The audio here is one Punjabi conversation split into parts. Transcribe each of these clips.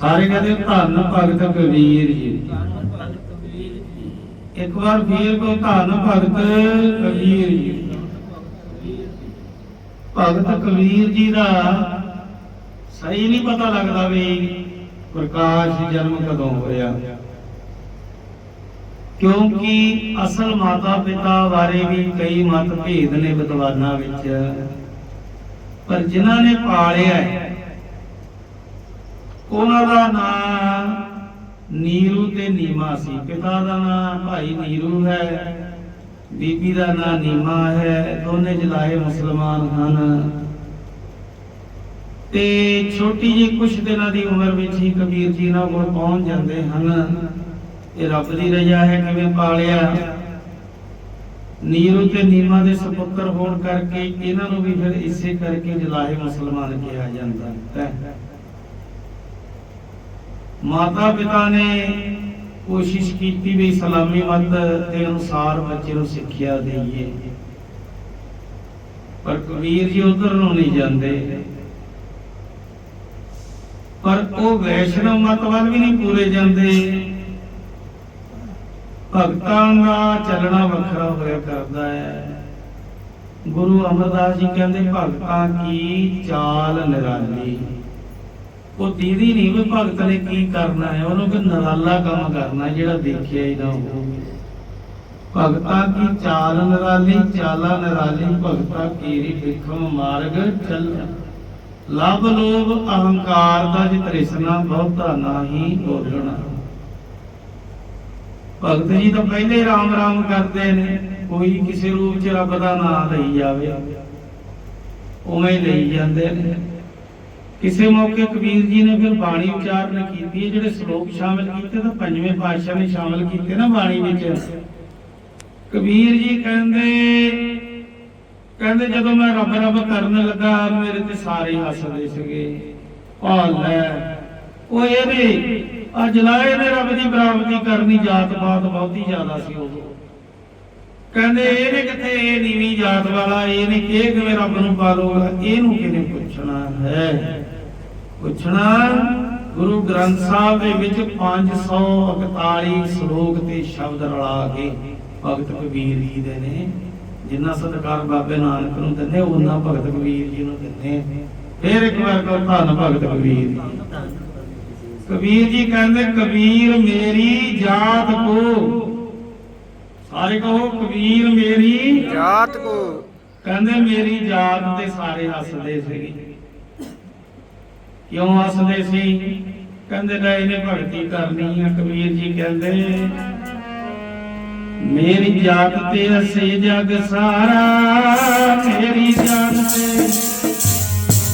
ਸਾਰੇ ਕਹਿੰਦੇ ਧੰਨ ਭਗਤ ਕਬੀਰ ਜੀ। ਇੱਕ ਵਾਰ ਫੇਰ ਕੋ ਧੰਨ ਭਗਤ ਕਬੀਰ ਜੀ। ਭਗਤ ਕਬੀਰ ਜੀ ਦਾ ਸਹੀ ਨਹੀਂ ਪਤਾ ਲੱਗਦਾ ਵੀ ਪ੍ਰਕਾਸ਼ ਜਨਮ ਕਦੋਂ ਹੋਇਆ। ਕਿਉਂਕਿ ਅਸਲ ਮਾਤਾ ਪਿਤਾ ਬਾਰੇ ਵੀ ਕਈ ਮਤ ਭੇਦ ਨੇ ਵਿਦਵਾਨਾਂ ਵਿੱਚ। ਪਰ ਜਿਨ੍ਹਾਂ ਨੇ ਪਾਲਿਆ ਹੈ, ਉਹਨਾਂ ਦਾ ਨਾਮ ਨੀਰੂ ਤੇ ਨੀਮਾ ਸੀ। ਪਿਤਾ ਦਾ ਨਾਮ ਭਾਈ ਨੀਰੂ ਹੈ, ਬੀਬੀ ਦਾ ਨਾਮ ਨੀਮਾ ਹੈ, ਦੋਨੇ ਜਲਾਏ ਮੁਸਲਮਾਨ ਹਨ। ਤੇ ਛੋਟੀ ਜਿਹੀ ਕੁਛ ਦਿਨਾਂ ਦੀ ਉਮਰ ਵਿੱਚ ਹੀ ਕਬੀਰ ਜੀ ਨਾਲ ਕੋਲ ਪਹੁੰਚ ਜਾਂਦੇ ਹਨ। ਇਹ ਰੱਬ ਦੀ ਰਜ਼ਾ ਹੈ, ਕਿਵੇਂ ਪਾਲਿਆ? ਨੀਰੂ ਤੇ ਨੀਮਾ ਦੇ ਸੁਪੁੱਤਰ ਹੋਣ ਕਰਕੇ ਇਹਨਾਂ ਨੂੰ ਵੀ ਫਿਰ ਇਸੇ ਕਰਕੇ ਜਲਾਹੇ ਮੁਸਲਮਾਨ ਕਿਹਾ ਜਾਂਦਾ ਹੈ। ਮਾਤਾ ਪਿਤਾ ਨੇ ਕੋਸ਼ਿਸ਼ ਕੀਤੀ ਵੀ ਇਸਲਾਮੀ ਮਤ ਦੇ ਅਨੁਸਾਰ ਬੱਚੇ ਨੂੰ ਸਿੱਖਿਆ ਦੇਈਏ। ਪਰ ਕਬੀਰ ਜੀ ਉਧਰ ਨੂੰ ਨਹੀਂ ਜਾਂਦੇ। ਪਰ ਉਹ ਵੈਸ਼ਨਵ ਮਤ ਵੱਲ ਵੀ ਨਹੀਂ ਪੂਰੇ ਜਾਂਦੇ। ਭਗਤਾਂ ਦਾ ਚੱਲਣਾ ਵੱਖਰਾ ਹੋਇਆ ਕਰਦਾ ਹੈ। ਗੁਰੂ ਅਮਰਦਾਸ ਜੀ ਕਹਿੰਦੇ, ਭਗਤਾਂ ਕੀ ਚਾਲ ਨਿਰਾਲੀ। ਉਹ ਦੀਦੀ ਨਹੀਂ ਵੀ ਭਗਤ ਨੇ ਕੀ ਕਰਨਾ ਹੈ? ਉਹਨੂੰ ਕਿ ਨਰਾਲਾ ਕੰਮ ਕਰਨਾ ਜਿਹੜਾ ਦੇਖਿਆ ਹੀ ਨਾ ਹੋਵੇ। ਭਗਤਾਂ ਕੀ ਚਾਲ ਨਿਰਾਲੀ, ਚਾਲਾ ਨਿਰਾਲੀ, ਭਗਤਾਂ ਕੀਰੀ ਵਿਖਮ ਮਾਰਗ ਚੱਲ। ਲਭ ਲੋਭ ਅਹੰਕਾਰ ਦਾ ਜਿ ਤ੍ਰਿਸ਼ਨਾ, ਬਹੁਤਾ ਨਾਹੀ ਬੋਲਣਾ। ਭਗਤ ਜੀ ਤਾਂ ਪਹਿਲੇ ਰਾਮ ਰਾਮ ਕਰਦੇ ਨੇ, ਕੋਈ ਕਿਸੇ ਰੂਪ 'ਚ ਰੱਬ ਦਾ ਨਾਮ ਲਈ ਜਾਵੇ। ਉਵੇਂ ਲਈ ਜਾਂਦੇ ਨੇ। ਕਿਸੇ ਮੌਕੇ ਕਬੀਰ ਜੀ ਨੇ ਫਿਰ ਬਾਣੀ ਉਚਾਰਨ ਕੀਤੀ ਹੈ, ਜਿਹੜੇ ਸ਼ਲੋਕ ਸ਼ਾਮਿਲ ਕੀਤੇ ਤਾਂ ਪੰਜਵੇਂ ਪਾਤਸ਼ਾਹ ਨੇ ਸ਼ਾਮਿਲ ਕੀਤੇ ਨਾ ਬਾਣੀ ਵਿੱਚ। ਕਬੀਰ ਜੀ ਕਹਿੰਦੇ ਕਹਿੰਦੇ ਜਦੋਂ ਮੈਂ ਰੱਬ ਰੱਬ ਕਰਨ ਲੱਗਾ, ਮੇਰੇ ਤੇ ਸਾਰੇ ਹੱਸਦੇ ਸੀਗੇ। ਆ ਲੈ। ਉਹ ਇਹਦੇ ਆ ਜਲਾਏ ਨੇ ਰੱਬ ਦੀ ਬਰਾਬਰੀ ਕਰਨੀ, ਜਾਤ ਪਾਤ ਬਹੁਤੀ ਜ਼ਿਆਦਾ ਸੀ ਉਦੋਂ। ਕਹਿੰਦੇ ਇਹਨੇ ਕਿੱਥੇ, ਇਹ ਨੀਵੀਂ ਜਾਤ ਵਾਲਾ ਇਹਨੇ ਕਿਹ ਕਿਵੇਂ ਰੱਬ ਨੂੰ ਪਾ ਪਾਲੋਗਾ, ਇਹਨੂੰ ਕਿਹਨੇ ਪੁੱਛਣਾ ਹੈ? ਪੁੱਛਣਾ ਗੁਰੂ ਗ੍ਰੰਥ ਸਾਹਿਬ ਦੇ ਵਿੱਚ 541 ਸ਼ਲੋਕ ਤੇ ਸ਼ਬਦ ਰਲਾ ਕੇ ਭਗਤ ਕਬੀਰ ਜੀ ਦੇ ਨੇ ਜਿੰਨਾ ਸਤਿਕਾਰ ਬਾਬੇ ਨਾਨਕ ਨੂੰ ਦਿੰਦੇ ਉਹਨਾਂ ਭਗਤ ਕਬੀਰ ਜੀ ਨੂੰ ਦਿੰਦੇ। ਫਿਰ ਇੱਕ ਵਾਰ ਕਹੋ ਧੰਨ ਭਗਤ ਕਬੀਰ ਜੀ। ਕਬੀਰ ਜੀ ਕਹਿੰਦੇ ਕਬੀਰ ਮੇਰੀ ਜਾਤ ਕੋ। ਸਾਰੇ ਕਹੋ ਕਬੀਰ ਮੇਰੀ ਜਾਤ ਕੋ। ਕਹਿੰਦੇ ਮੇਰੀ ਜਾਤ ਤੇ ਸਾਰੇ ਹੱਸਦੇ ਸੀਗੇ। ਕਿਉਂ ਹੱਸਦੇ ਸੀ? ਕਹਿੰਦੇ, ਲੈ ਇਹਨੇ ਭਗਤੀ ਕਰਨੀ ਆ, ਕਬੀਰ ਜੀ ਕਹਿੰਦੇ। ਮੇਰੀ ਜਾਤ ਤੇ ਹੱਸੇ ਜਗ ਸਾਰਾ, ਮੇਰੀ ਜਾਤ ਤੇ।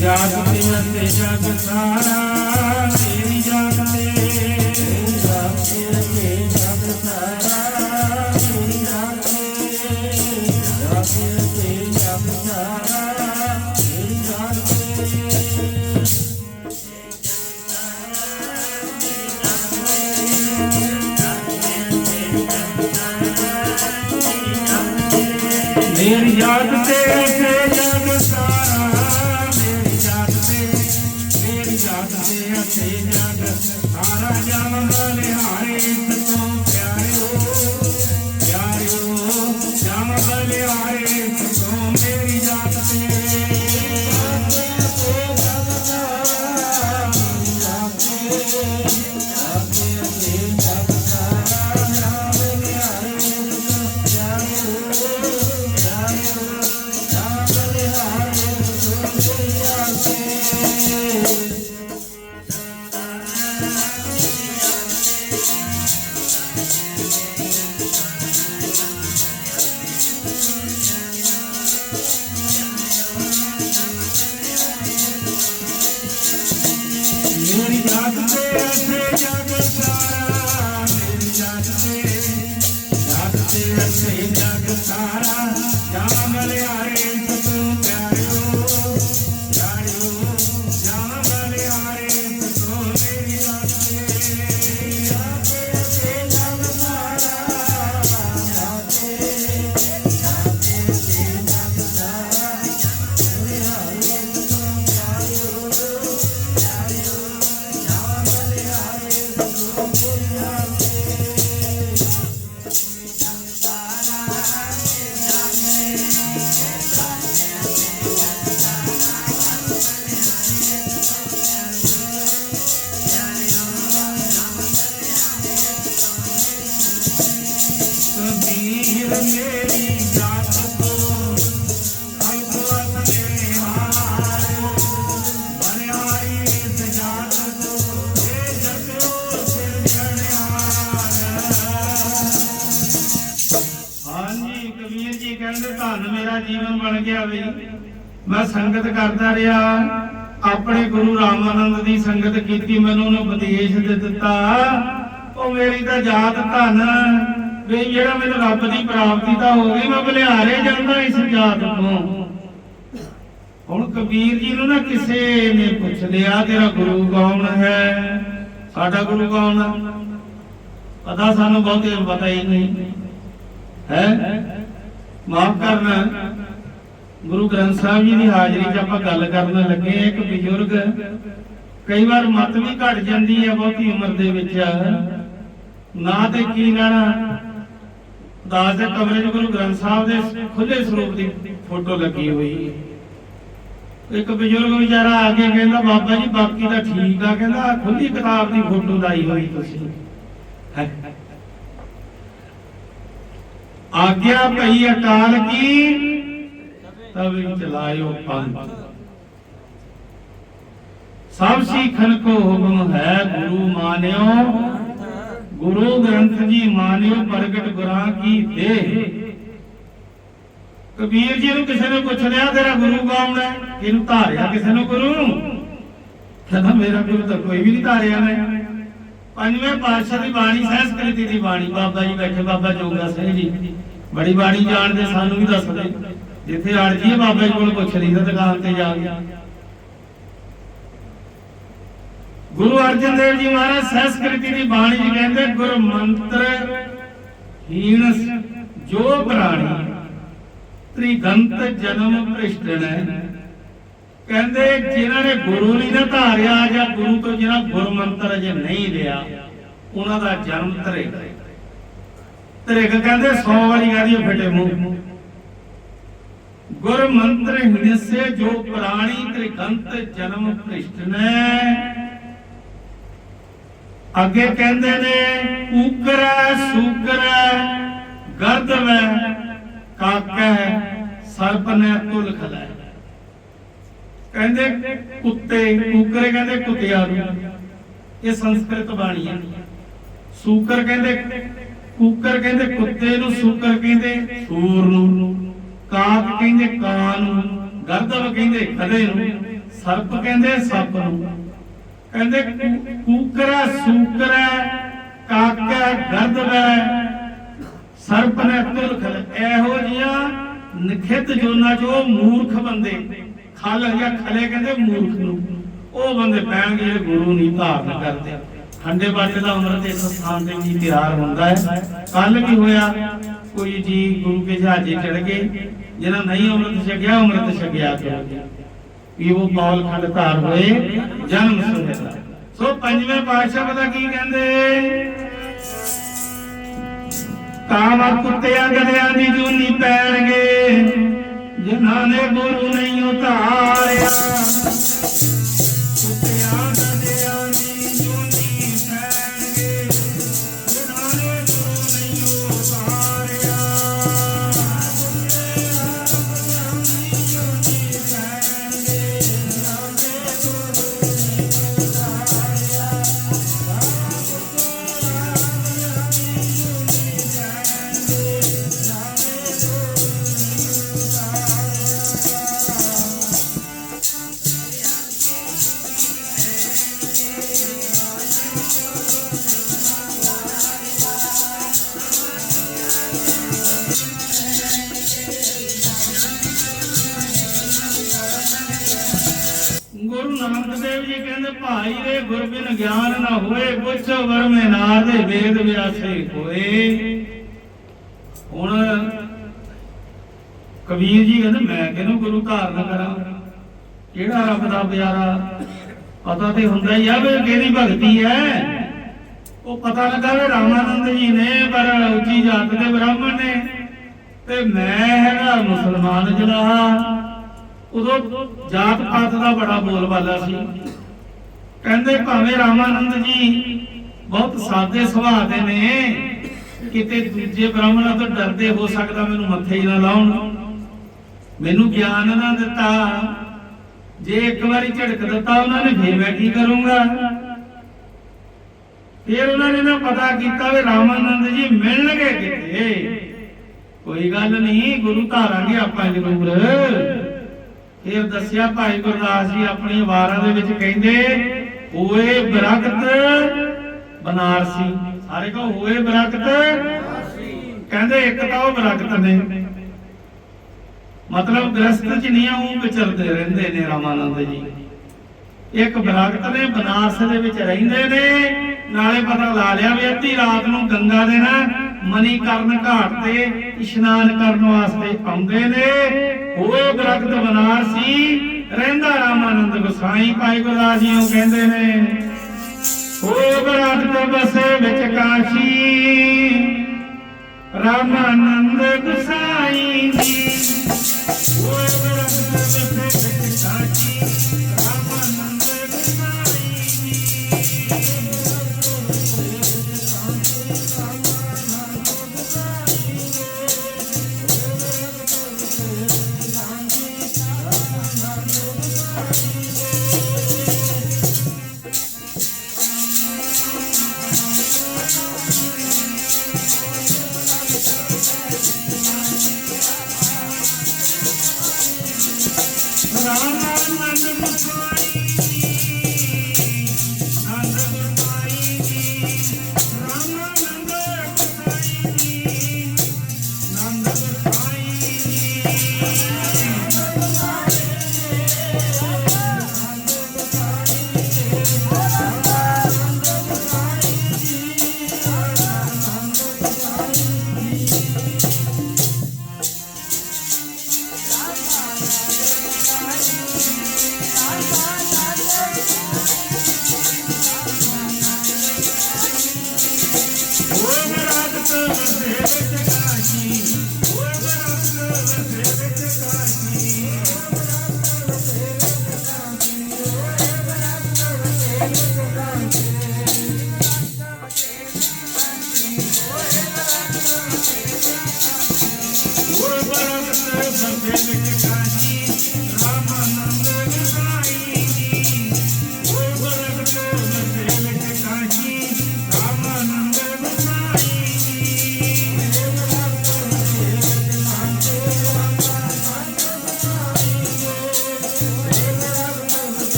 ਜਾਤ ਤੇ ਹੱਸੇ ਜਗ ਸਾਰਾ, ਮੇਰੀ ਮੇਰੀ ਜਾਤ ਫਿਰ ਮੇਰੀ ਜਾਤ ਤੋਂ ਅਲਪਵਤ ਨੇ ਹਾਰ। ਬਰਿਆਈ ਇਸ ਜਾਤ ਤੋਂ ਇਹ ਜਗੋ ਸਿਰਜਣਹਾਰ ਹਾਂਜੀ, ਕਬੀਰ ਜੀ ਕਹਿੰਦੇ ਧੰਨ ਮੇਰਾ ਜੀਵਨ ਬਣ ਗਿਆ ਬਈ। ਮੈਂ ਸੰਗਤ ਕਰਦਾ ਰਿਹਾ। ਆਪਣੇ ਗੁਰੂ ਰਾਮਾਨੰਦ ਦੀ ਸੰਗਤ ਕੀਤੀ, ਮੈਨੂੰ ਉਹਨੇ ਉਪਦੇਸ਼ ਦੇ ਦਿੱਤਾ। ਉਹ ਮੇਰੀ ਤਾਂ ਜਾਤ ਧੰਨ ਵੀ ਜਿਹੜਾ ਮੈਨੂੰ ਰੱਬ ਦੀ ਪ੍ਰਾਪਤੀ ਤਾਂ ਹੋ ਗਈ, ਮੈਂ ਬਲਿਹਾਰੇ ਜਾਂਦਾ ਇਸ ਜਾਤ ਤੋਂ। ਹੁਣ ਕਬੀਰ ਜੀ ਨੂੰ ਨਾ ਕਿਸੇ ਨੇ ਪੁੱਛ ਲਿਆ, ਤੇਰਾ ਗੁਰੂ ਕੌਣ ਹੈ? ਸਾਡਾ ਗੁਰੂ ਕੌਣ ਹੈ ਪਤਾ ਸਾਨੂੰ ਬਹੁਤੇ ਪਤਾ ਹੀ ਨਹੀਂ। ਹੈ? ਮਾਫ ਕਰਨਾ। ਗੁਰੂ ਗ੍ਰੰਥ ਸਾਹਿਬ ਜੀ ਦੀ ਹਾਜ਼ਰੀ 'ਚ ਆਪਾਂ ਗੱਲ ਕਰਨ ਲੱਗੇ ਇੱਕ ਬਜ਼ੁਰਗ ਕਈ ਵਾਰ ਮਤ ਵੀ ਘਟ ਜਾਂਦੀ ਹੈ ਬਹੁਤੀ ਉਮਰ ਦੇ ਵਿੱਚ। ਨਾ ਤੇ ਕੀ ਲੈਣਾ? ਦਾਸ ਦੇ ਕਮਰੇ 'ਚ ਗੁਰੂ ਗ੍ਰੰਥ ਸਾਹਿਬ ਦੇ ਖੁੱਲੇ ਸਰੂਪ ਦੀ ਫੋਟੋ ਲੱਗੀ ਹੋਈ ਇੱਕ ਬਜ਼ੁਰਗ ਵਿਚਾਰਾ ਆ ਕੇ ਕਹਿੰਦਾ, ਬਾਬਾ ਜੀ, ਬਾਕੀ ਤਾਂ ਠੀਕ ਆ। ਕਹਿੰਦਾ ਖੁੱਲੀ ਕਿਤਾਬ ਦੀ ਫੋਟੋ ਲਾਈ ਹੋਈ ਤੁਸੀਂ। ਆਗਿਆ ਭਈ ਅਕਾਲ ਕੀ? ਤਵੇ ਚਲਾਇਓ ਪੰਥ। ਸਭ ਸਿੱਖਨ ਕੋ ਹੁਕਮ ਹੈ, ਗੁਰੂ ਮਾਨਿਓ। ਗੁਰੂ ਗ੍ਰੰਥ ਜੀ ਮਾਨਿਓ ਪ੍ਰਗਟ ਗੁਰਾਂ ਕੀ ਦੇ ਕਬੀਰ ਜੀ ਨੂੰ ਕਿਸੇ ਨੇ ਪੁੱਛ ਲਿਆ, ਤੇਰਾ ਗੁਰੂ ਕੌਣ ਹੈ? ਇਹਨੂੰ ਧਾਰਿਆ ਕਿਸੇ ਨੇ ਗੁਰੂ? ਕਹਿੰਦਾ, ਮੇਰਾ ਗੁਰੂ ਤਾਂ ਕੋਈ ਵੀ ਨਹੀਂ ਧਾਰਿਆ ਮੈਂ। ਪੰਜਵੇਂ ਪਾਤਸ਼ਾਹ ਦੀ ਬਾਣੀ, ਸੰਸਕ੍ਰਿਤੀ ਦੀ ਬਾਣੀ। ਬਾਬਾ ਜੀ ਬੈਠੇ, ਬਾਬਾ ਜੋਗਾ ਸਿੰਘ ਜੀ। ਬੜੀ ਬਾਣੀ ਜਾਣਦੇ, ਸਾਨੂੰ ਵੀ ਦੱਸਦੇ। ਜਿੱਥੇ ਅੜ ਜੀਏ ਬਾਬਾ ਜੀ ਕੋਲ ਪੁੱਛ ਲਈਦਾ ਦੁਕਾਨ ਤੇ ਜਾ ਕੇ। ਗੁਰੂ ਅਰਜਨ ਦੇਵ ਜੀ ਮਹਾਰਾਜ ਸੰਸਕ੍ਰਿਤੀ ਦੀ ਬਾਣੀ ਜੀ ਕਹਿੰਦੇ, ਗੁਰ ਮੰਤਰ ਹੀਣ ਜੋ ਪ੍ਰਾਣੀ, ਤ੍ਰਿਗੰਤ ਜਨਮ ਭ੍ਰਿਸ਼ਟਣੈ ਕਹਿੰਦੇ, ਜਿਨ੍ਹਾਂ ਨੇ ਗੁਰੂ ਨਹੀਂ ਨਾ ਧਾਰਿਆ ਜਾਂ ਗੁਰੂ ਤੋਂ ਜਿਹਨਾਂ ਗੁਰ ਅਜੇ ਨਹੀਂ ਲਿਆ, ਉਹਨਾਂ ਦਾ ਜਨਮ ਧਰੇ ਧਰੇਕ ਕਹਿੰਦੇ 100 ਵਾਰੀ ਕਹਦੀ ਫਟੇ ਮੂੰਹ। ਗੁਰ ਮੰਤਰ ਜੋ ਪ੍ਰਾਣੀ, ਤ੍ਰਿਗੰਤ ਜਨਮ ਭ੍ਰਿਸ਼ਟਨੈ ਅੱਗੇ ਕਹਿੰਦੇ ਨੇ ਕੂਕਰੈ ਸੂਕਰੈ, ਗਰਦਵੈ, ਕਾਕੈ ਸਰਪ ਨੇ ਤੁਲ ਖਲੈ ਕਹਿੰਦੇ ਕੁੱਤੇ, ਕੂਕਰੇ ਕਹਿੰਦੇ ਕੁੱਤਿਆਂ ਨੂੰ। ਇਹ ਸੰਸਕ੍ਰਿਤ ਬਾਣੀ ਹੈ। ਸੂਕਰ ਕਹਿੰਦੇ, ਕੂਕਰ ਕਹਿੰਦੇ ਕੁੱਤੇ ਨੂੰ, ਸੂਕਰ ਕਹਿੰਦੇ ਸੂਰ ਨੂੰ, ਕਾਕ ਕਹਿੰਦੇ ਕਾਂ ਨੂੰ, ਗਰਦਵ ਕਹਿੰਦੇ ਖਦੇ ਨੂੰ, ਸਰਪ ਕਹਿੰਦੇ ਸੱਪ ਨੂੰ। ਕਹਿੰਦੇ, ਕੂਕਰਾ ਸੂਕਰਾ ਕਾਕਾ ਗਰਦਵੈ ਸਰਪ ਨੇ ਤੁਲ ਇਹੋ ਜੀਆਂ ਨਖਿਤ ਜੋਨਾ ਜੋ ਮੂਰਖ ਬੰਦੇ, ਖਲ ਜਾਂ ਖਲੇ ਕਹਿੰਦੇ ਮੂਰਖ ਨੂੰ। ਉਹ ਬੰਦੇ ਪੈਣਗੇ ਜਿਹੜੇ ਗੁਰੂ ਨਹੀਂ ਧਾਰਨ ਕਰਦੇ। ਠੰਡੇ ਬਾਟੇ ਦਾ ਅੰਮ੍ਰਿਤ ਇਸ ਸਥਾਨ ਤੇ ਵੀ ਤਿਆਰ ਹੁੰਦਾ ਹੈ? ਕੱਲ ਕੀ ਹੋਇਆ? ਕੋਈ ਜੀ ਗੁਰੂ ਕੇ ਜਹਾਜ਼ੇ ਚੜ ਗਏ ਜਿਹਨਾਂ ਨਹੀਂ ਅੰਮ੍ਰਿਤ ਛਕਿਆ ਅੰਮ੍ਰਿਤ ਛਕਿਆ ਕਰੋ ਵੀ ਕੌਲ ਖੰਡ ਧਾਰ ਹੋਏ, ਜਨਮ ਸੁਹੇਲਾ ਸੋ ਪੰਜਵੇਂ ਪਾਤਸ਼ਾਹ ਪਤਾ ਕੀ ਕਹਿੰਦੇ? ਕਾਮਾ ਕੁੱਤਿਆਂ ਗਧਿਆਂ ਦੀ ਜੂਨੀ ਪੈਣਗੇ ਜਿਨ੍ਹਾਂ ਨੇ ਗੁਰੂ ਨਹੀਂ ਉਤਾਰਿਆ। ਭਾਈ ਰੇ ਗੁਰਬਿਨ ਗਿਆਨ ਨਾ ਹੋਏ, ਪੁੱਛ ਵਰਮੇ ਨਾਰ ਦੇ ਵੇਦ ਵਿਆਸੇ ਹੋਏ। ਹੁਣ ਕਬੀਰ ਜੀ ਕਹਿੰਦੇ, ਮੈਂ ਕਿਹਨੂੰ ਗੁਰੂ ਧਾਰਨ ਕਰਾਂ? ਕਿਹੜਾ ਰੱਬ ਦਾ ਪਿਆਰਾ? ਪਤਾ ਤੇ ਹੁੰਦਾ ਹੀ ਆ ਵੀ ਕਿਹਦੀ ਭਗਤੀ ਹੈ। ਉਹ ਪਤਾ ਲੱਗਾ ਵੀ ਰਾਮਾਨੰਦ ਜੀ ਨੇ, ਪਰ ਉੱਚੀ ਜਾਤ ਦੇ ਬ੍ਰਾਹਮਣ ਨੇ। ਤੇ ਮੈਂ ਹੈਗਾ ਮੁਸਲਮਾਨ ਜਿਹੜਾ ਉਦੋਂ ਜਾਤ ਪਾਤ ਦਾ ਬੜਾ ਬੋਲਬਾਲਾ ਸੀ। ਕਹਿੰਦੇ ਭਾਵੇਂ ਰਾਮਾਨੰਦ ਜੀ ਬਹੁਤ ਸਾਦੇ ਸੁਭਾਅ ਦੇ ਨੇ, ਕਿਤੇ ਦੂਜੇ ਬ੍ਰਾਹਮਣਾਂ ਤੋਂ ਡਰਦੇ ਹੋ ਸਕਦਾ ਮੈਨੂੰ ਮੱਥੇ ਹੀ ਨਾ ਲਾਉਣ। ਮੈਨੂੰ ਗਿਆਨ ਨਾ ਦਿੱਤਾ। ਜੇ ਇੱਕ ਵਾਰੀ ਝੜਕ ਦਿੱਤਾ ਉਹਨਾਂ ਨੇ, ਫੇਰ ਮੈਂ ਕੀ ਕਰੂੰਗਾ? ਫਿਰ ਉਹਨਾਂ ਨੇ ਨਾ ਪਤਾ ਕੀਤਾ ਵੀ ਰਾਮਾਨੰਦ ਜੀ ਮਿਲਣਗੇ ਕਿਤੇ ਕੋਈ ਗੱਲ ਨਹੀਂ, ਗੁਰੂ ਧਾਰਾਂਗੇ ਆਪਾਂ ਜ਼ਰੂਰ। ਫਿਰ ਦੱਸਿਆ ਭਾਈ ਗੁਰਦਾਸ ਜੀ ਆਪਣੀ ਵਾਰਾਂ ਦੇ ਵਿੱਚ ਕਹਿੰਦੇ ਹੋਏ ਬਰਕਤ ਬਨਾਰਸੀ। ਸਾਰੇ ਕਹੋ ਹੋਏ ਬਰਕਤ। ਕਹਿੰਦੇ ਇੱਕ ਤਾਂ ਉਹ ਬਰਕਤ ਨੇ। ਮਤਲਬ ਗ੍ਰਸਤ ਚ ਨਹੀਂ ਆ, ਉਹ ਵਿਚਰਦੇ ਰਹਿੰਦੇ ਨੇ ਰਾਮਾਨੰਦ ਜੀ। ਇੱਕ ਬਰਕਤ ਨੇ, ਬਨਾਰਸ ਦੇ ਵਿੱਚ ਰਹਿੰਦੇ ਨੇ। ਨਾਲੇ ਪਤਾ ਲਾ ਲਿਆ ਵੀ ਅੱਧੀ ਰਾਤ ਨੂੰ ਗੰਗਾ ਦੇ ਨਾ ਮਨੀਕਰਨ ਘਾਟ ਤੇ ਇਸ਼ਨਾਨ ਕਰਨ ਵਾਸਤੇ ਆਉਂਦੇ ਨੇ। ਹੋਏ ਬਰਕਤ ਬਨਾਰਸੀ ਰਹਿੰਦਾ ਰਾਮਾਨੰਦ ਗੁਸਾਈ ਭਾਈ ਗੁਰਦਾਸ ਜੀ ਉਹ ਕਹਿੰਦੇ ਨੇ ਹੋਏ ਬਰਕਤ ਬਸੇ ਵਿੱਚ ਕਾਸ਼ੀ, ਰਾਮਾਨੰਦ ਰਾਮਾਨੰਦ ਗੁਸਾਈ ਆਨੰਦ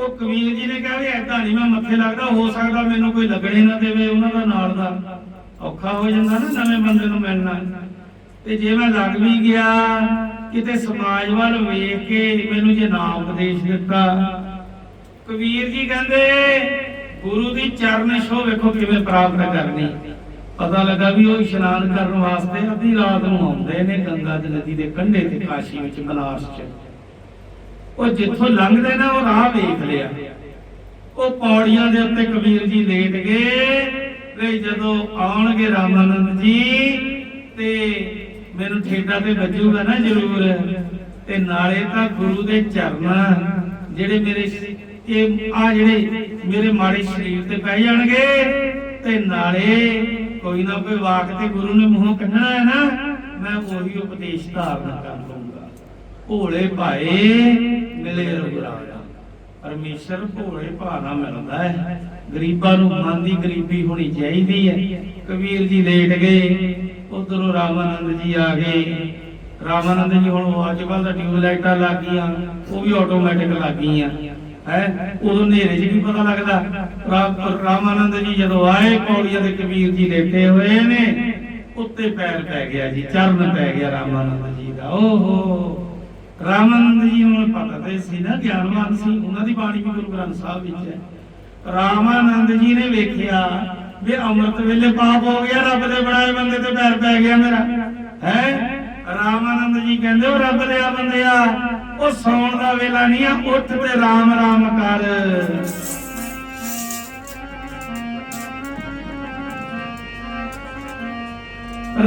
ਉਹ ਕਬੀਰ ਜੀ ਨੇ ਕਿਹਾ ਵੀ ਐਦਾਂ ਨਹੀਂ, ਮੈਂ ਮੱਥੇ ਲੱਗਦਾ, ਹੋ ਸਕਦਾ ਮੈਨੂੰ ਕੋਈ ਲੱਗਣੇ ਨਾ ਦੇਵੇ ਉਹਨਾਂ ਦਾ ਨਾਲ ਦਾ। ਔਖਾ ਹੋ ਜਾਂਦਾ ਨਾ ਨਵੇਂ ਬੰਦੇ ਨੂੰ ਮਿਲਣਾ। ਤੇ ਜੇ ਮੈਂ ਲੱਗ ਵੀ ਗਿਆ, ਕਿਤੇ ਸਮਾਜ ਵੱਲ ਵੇਖ ਕੇ ਮੈਨੂੰ ਜੇ ਨਾ ਉਪਦੇਸ਼ ਦਿੱਤਾ। ਕਬੀਰ ਜੀ ਕਹਿੰਦੇ, ਗੁਰੂ ਦੀ ਚਰਨ ਛੋਹ ਵੇਖੋ ਕਿਵੇਂ ਪ੍ਰਾਪਤ ਕਰਨੀ। ਪਤਾ ਲੱਗਾ ਵੀ ਉਹ ਇਸ਼ਨਾਨ ਕਰਨ ਵਾਸਤੇ ਅੱਧੀ ਰਾਤ ਨੂੰ ਆਉਂਦੇ ਨੇ ਗੰਗਾ ਦੀ ਨਦੀ ਦੇ ਕੰਢੇ ਤੇ ਕਾਸ਼ੀ ਵਿੱਚ ਬਨਾਰਸ ਚ। ਉਹ ਜਿੱਥੋਂ ਲੰਘਦੇ ਨਾ ਉਹ ਰਾਹ ਵੇਖ ਲਿਆ। ਉਹ ਪੌੜੀਆਂ ਦੇ ਉੱਤੇ ਕਬੀਰ ਜੀ ਲੇਟ ਗਏ ਵੀ ਜਦੋਂ ਆਉਣਗੇ ਰਾਮਾਨੰਦ ਜੀ ਤੇ ਮੈਨੂੰ ਠੇਡਾ ਤੇ ਵੱਜੂਗਾ ਨਾ ਜ਼ਰੂਰ। ਤੇ ਨਾਲੇ ਤਾਂ ਗੁਰੂ ਦੇ ਚਰਨ ਜਿਹੜੇ ਮੇਰੇ ਇਹ ਆ ਜਿਹੜੇ ਮੇਰੇ ਮਾੜੇ ਸਰੀਰ ਤੇ ਪੈ ਜਾਣਗੇ। ਤੇ ਨਾਲੇ ਕੋਈ ਨਾ ਕੋਈ ਵਾਕ ਤੇ ਗੁਰੂ ਨੇ ਮੂੰਹੋਂ ਕੱਢਣਾ ਹੈ ਨਾ, ਮੈਂ ਉਹੀ ਉਪਦੇਸ਼ ਧਾਰਨ ਕਰ ਭੋਲੇ ਭਾਏ, ਮਿਲੇ ਰਘੁਰਾਇਆ ਪਰਮੇਸ਼ਰ ਭੋਲੇ ਭਾਣਾ ਮਿਲਦਾ ਹੈ। ਗਰੀਬਾਂ ਨੂੰ ਮਨ ਦੀ ਗਰੀਬੀ ਹੋਣੀ ਚਾਹੀਦੀ ਹੈ। ਕਬੀਰ ਜੀ ਲੇਟ ਗਏ। ਉਧਰੋਂ ਰਾਮਾਨੰਦ ਜੀ ਆ ਗਏ। ਰਾਮਾਨੰਦ ਜੀ ਹੁਣ ਅੱਜ ਕੱਲ ਤਾਂ ਟਿਊਬ ਲਾਈਟਾਂ ਲੱਗ ਗਈਆਂ ਉਹ ਵੀ ਆਟੋਮੈਟਿਕ ਲੱਗ ਗਈਆਂ ਹੈ? ਉਦੋਂ ਹਨੇਰੇ 'ਚ ਵੀ ਪਤਾ ਲੱਗਦਾ। ਰਾ- ਰਾਮਾਨੰਦ ਜੀ ਜਦੋਂ ਆਏ, ਪੌੜੀਆਂ ਦੇ ਕਬੀਰ ਜੀ ਲੇਟੇ ਹੋਏ ਨੇ, ਉੱਤੇ ਪੈਰ ਪੈ ਗਿਆ ਜੀ, ਚਰਨ ਪੈ ਗਿਆ ਰਾਮਾਨੰਦ ਜੀ ਦਾ। ਓਹੋ। ਰਾਮਾਨੰਦ ਜੀ ਨੂੰ ਪਤਾ ਤੇ ਸੀ ਨਾ ਗਿਆਨਵਾਨ ਸੀ, ਉਹਨਾਂ ਦੀ ਬਾਣੀ ਵੀ ਗੁਰੂ ਗ੍ਰੰਥ ਸਾਹਿਬ ਵਿੱਚ ਹੈ। ਰਾਮਾਨੰਦ ਜੀ ਨੇ ਵੇਖਿਆ ਵੀ ਅੰਮ੍ਰਿਤ ਵੇਲੇ ਪਾਪ ਹੋ ਗਿਆ, ਰੱਬ ਦੇ ਬਣਾਏ ਬੰਦੇ ਤੇ ਪੈਰ ਪੈ ਗਿਆ ਮੇਰਾ। ਹੈ? ਰਾਮਾਨੰਦ ਜੀ ਕਹਿੰਦੇ, ਉਹ ਰੱਬ ਦੇ ਆ ਬੰਦਿਆ ਉਹ ਸੌਣ ਦਾ ਵੇਲਾ ਨਹੀਂ ਆ, ਉੱਠ ਤੇ ਰਾਮ ਰਾਮ ਕਰ।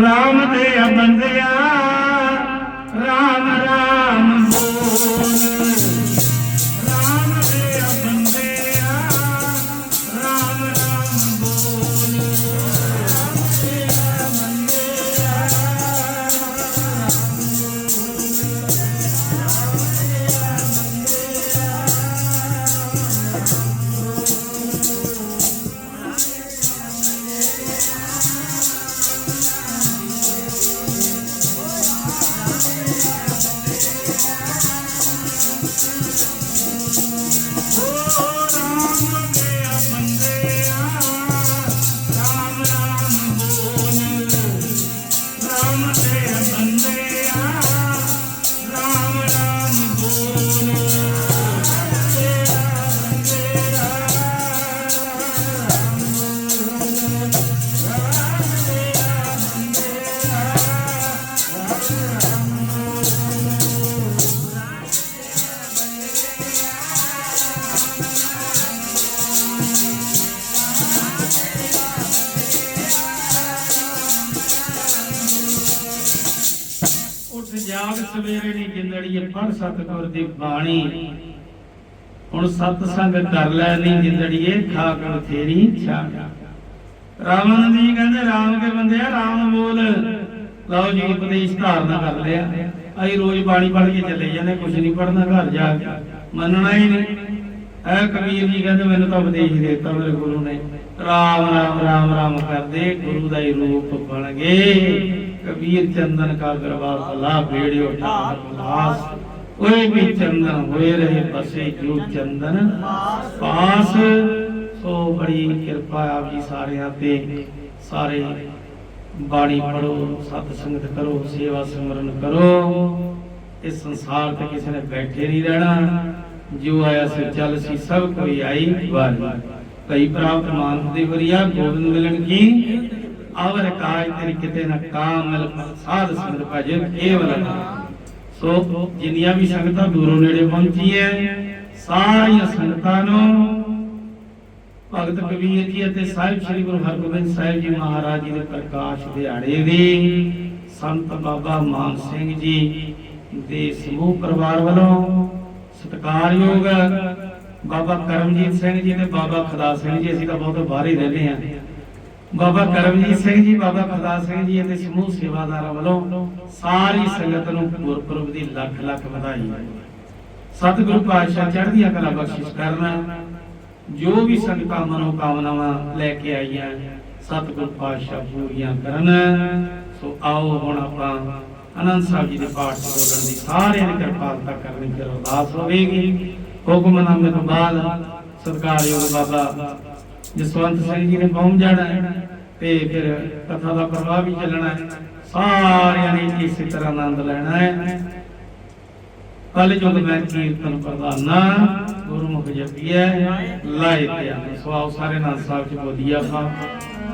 ਰਾਮ ਦੇ ਆ ਬੰਦਿਆ ਰਾਮ ਰਾਮ ਬੋਲ ਉੱਠ ਸਵੇਰੇ ਨੀ ਜਿੰਦੜੀਏ ਪੜ ਸਤਿਗੁਰ ਦੀ ਬਾਣੀ। ਹੁਣ ਸਤ ਸੰਗ ਕਰ ਲੈ ਨੀ ਜਿੰਦੜੀਏ ਖਾ ਕਰ ਤੇਰੀ ਛਾਂ ਰਾਮਨ ਜੀ ਕਹਿੰਦੇ, ਰਾਮ ਕੇ ਬੰਦਿਆ ਰਾਮ ਬੋਲ। ਲਓ ਜੀ, ਉਪਦੇਸ਼ ਧਾਰਨਾ ਕਰ ਲਿਆ। ਅਸੀਂ ਰੋਜ਼ ਬਾਣੀ ਪੜ੍ਹ ਕੇ ਚੱਲੇ ਜਾਂਦੇ ਕੁਝ ਨਹੀਂ ਪੜ੍ਹਨਾ ਘਰ ਜਾ ਕੇ। ਮੰਨਣਾ ਹੀ ਨਹੀਂ। ਐ ਕਬੀਰ ਜੀ ਕਹਿੰਦੇ, ਮੈਨੂੰ ਤਾਂ ਉਪਦੇਸ਼ ਦੇ ਦਿੱਤਾ ਮੇਰੇ ਗੁਰੂ ਨੇ। ਰਾਮ ਰਾਮ ਰਾਮ ਰਾਮ ਕਰਦੇ, ਗੁਰੂ ਦਾ ਹੀ ਰੂਪ ਬਣ ਗਏ। ਕਬੀਰ ਚੰਦਨ ਕਾ ਗਰਵਾ ਭਲਾ ਬੇੜਿਓ ਠਾਕ ਲਾਸ। ਓਏ ਵੀ ਚੰਦਨ ਹੋਏ ਰਹੇ ਬਸੇ ਜੋ ਚੰਦਨ ਸੋ ਬੜੀ ਕਿਰਪਾ ਆਪ ਜੀ ਸਾਰਿਆਂ ਤੇ ਸਾਰੇ ਬਾਣੀ ਪੜੋ ਸਤ ਸੰਗਤ ਕਰੋ, ਸੇਵਾ ਸਿਮਰਨ ਕਰੋ। ਇਸ ਸੰਸਾਰ ਤੇ ਕਿਸੇ ਨੇ ਬੈਠੇ ਨਹੀਂ ਰਹਿਣਾ। ਜੋ ਆਇਆ ਸੇ, ਚੱਲ ਸੀ, ਸਭ ਕੋਈ ਆਈ ਵਾਰੀ। ਕਈ ਪ੍ਰਾਪਤ ਮਾਨਸ ਦੀ ਵਰੀਆ, ਗੋਬਿੰਦ ਮਿਲਣ ਕੀ? ਆਵਰ ਕਾਜ ਤੇਰੀ ਸਾਧ ਸੰਗਤ ਭਜੇ ਕੇਵਲ ਸੋ ਜਿੰਨੀਆਂ ਵੀ ਸੰਗਤਾਂ ਦੂਰੋਂ ਨੇੜੇ ਪਹੁੰਚੀਆਂ ਸਾਰੀਆਂ ਸੰਗਤਾਂ ਨੂੰ ਭਗਤ ਕਬੀਰ ਜੀ ਅਤੇ ਸਾਹਿਬ ਸ੍ਰੀ ਗੁਰੂ ਹਰਗੋਬਿੰਦ ਸਾਹਿਬ ਜੀ ਮਹਾਰਾਜ ਜੀ ਦੇ ਪ੍ਰਕਾਸ਼ ਦਿਹਾੜੇ ਦੀ ਸੰਤ ਬਾਬਾ ਮਾਨ ਸਿੰਘ ਜੀ ਦੇ ਸਮੂਹ ਪਰਿਵਾਰ ਵੱਲੋਂ ਸਤਿਕਾਰਯੋਗ ਬਾਬਾ ਕਰਮਜੀਤ ਸਿੰਘ ਜੀ ਤੇ ਬਾਬਾ ਖੁਦਾ ਸਿੰਘ ਜੀ, ਅਸੀਂ ਤਾਂ ਬਹੁਤ ਬਾਹਰ ਹੀ ਰਹਿੰਦੇ ਆ ਬਾਬਾ ਕਰਮਜੀਤ ਸਿੰਘ ਜੀ, ਬਾਬਾ ਖੁਦਾ ਸਿੰਘ ਜੀ ਅਤੇ ਸਮੂਹ ਸੇਵਾਦਾਰਾਂ ਵੱਲੋਂ ਸਾਰੀ ਸੰਗਤ ਨੂੰ ਗੁਰਪੁਰਬ ਦੀ ਲੱਖ ਲੱਖ ਵਧਾਈ। ਸਤਿਗੁਰੂ ਪਾਤਸ਼ਾਹ ਚੜ੍ਹਦੀਆਂ ਕਲਾ ਬਖਸ਼ਿਸ਼ ਕਰਨਾ, ਜੋ ਵੀ ਸੰਗਤਾਂ ਮਨੋ ਕਾਮਨਾਵਾਂ ਲੈ ਕੇ ਆਈਆਂ, ਸਤਿਗੁਰ ਪਾਤਸ਼ਾਹ ਪੂਰੀਆਂ ਕਰਨ। ਸੋ ਆਓ ਹੁਣ ਆਪਾਂ ਅਨੰਦ ਸਾਹਿਬ ਜੀ ਦੇ ਪਾਠ ਬੋਲਣ ਦੀ ਸਾਰਿਆਂ ਦੀ ਕਿਰਪਾਲਤਾ ਕਰਨੀ, ਫਿਰ ਅਰਦਾਸ ਹੋਵੇਗੀ। ਹੁਕਮਨਾਮੇ ਤੋਂ ਬਾਅਦ ਸਤਿਕਾਰਯੋਗ ਬਾਬਾ ਜਸਵੰਤ ਸਿੰਘ ਜੀ ਨੇ ਪਹੁੰਚ ਜਾਣਾ ਹੈ ਤੇ ਫਿਰ ਕਥਾ ਦਾ ਪ੍ਰਵਾਹ ਵੀ ਚੱਲਣਾ ਹੈ। ਸਾਰਿਆਂ ਨੇ ਇਸੇ ਤਰ੍ਹਾਂ ਆਨੰਦ ਲੈਣਾ ਹੈ। ਕੱਲ ਜੁਗ ਮੈਂ ਕੀਰਤਨ ਪ੍ਰਧਾਨਾ, ਗੁਰਮੁਖ ਜਪੀਐ ਲਾਇ ਤੇ ਸੋ ਸਾਰੇ ਨਾਲ ਸਾਹਿਬ ਚ ਬੋਲੀਆ ਪਾ